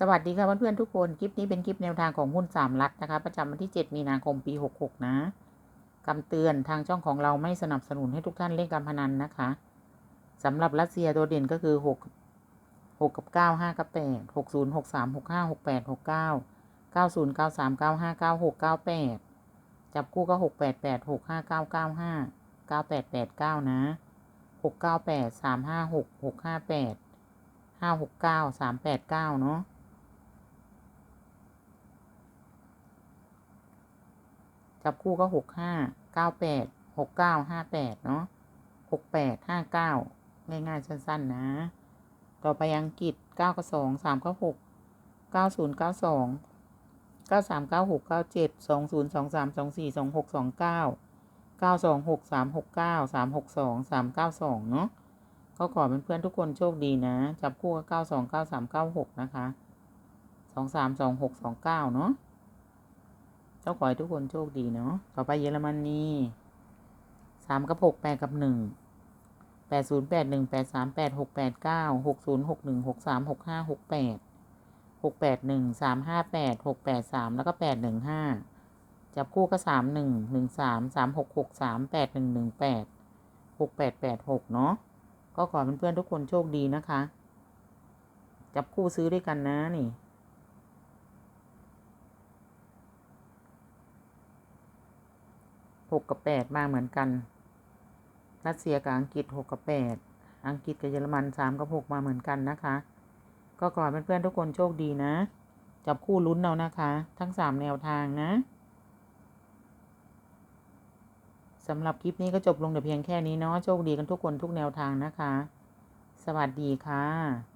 สวัสดีค่ะเพื่อนๆทุกคน คลิปนี้เป็นคลิปแนวทางของหุ้นสามลักนะคะ ประจำวันที่ 7 มีนาคมปี 66 นะคำเตือนทางช่องของเราไม่สนับสนุนให้ทุกท่านเล่นการพนันนะคะสำหรับรัสเซียตัวเด่นก็คือ 6 6 กับ 9 5 กับ 8 6 0 6 3 6 5 6 8 6 9 9 0 9 3 9 5 9 6 9 8 จับคู่ก็ 6 8 8 6 5 9 9 5 9 8 8 9 นะ 6 9 8 3 5 6 6 5 8 5 6 9 3 8 9 เนาะ จับคู่ก็หกห้าเก้าแปดหกเก้าห้าแปดเนาะหกแปดห้าเก้าง่ายๆสั้นๆนะ ต่อไปอังกฤษเก้ากับสองสามกับหกเก้าศูนย์เก้าสองเก้าสามเก้าหกเก้าเจ็ดสองศูนย์สองสามสองสี่สองหกสองเก้าเก้าสองหกสามหกเก้าสามหกสองสามเก้าสองเนาะก็ขอเป็นเพื่อนทุกคนโชคดีนะ จับคู่ก็เก้าสองเก้าสามเก้าหกนะคะสองสามสองหกสองเก้าเนาะ ก็ขอให้ทุกคนโชคดีเนาะ ต่อไปเยอรมนนีสามกับหกแปดกับหนึ่งแปดศูนย์แปดหนึ่งแปดสามแปดหกแปดเก้าหกศูนย์หกหนึ่งหกสามหกห้าหกแปดหกแปดหนึ่งสามห้าแปดหกแปดสามแล้วก็แปดหนึ่งห้าจับคู่ก็สามหนึ่งหนึ่งสามสามหกหกสามแปดหนึ่งหนึ่งแปดหกแปดแปดหกเนาะ ก็ขอเพื่อนๆทุกคนโชคดีนะคะ จับคู่ซื้อด้วยกันนะนี่ หกกับแปดมาเหมือนกัน รัสเซียกับอังกฤษหกกับแปดอังกฤษกับเยอรมันสามกับหกมาเหมือนกันนะคะ ก็ขอให้เพื่อนๆทุกคนโชคดีนะ จับคู่ลุ้นเอานะคะ ทั้งสามแนวทางนะสำหรับคลิปนี้ก็จบลงแต่เพียงแค่นี้เนาะโชคดีกันทุกคนทุกแนวทางนะคะ สวัสดีค่ะ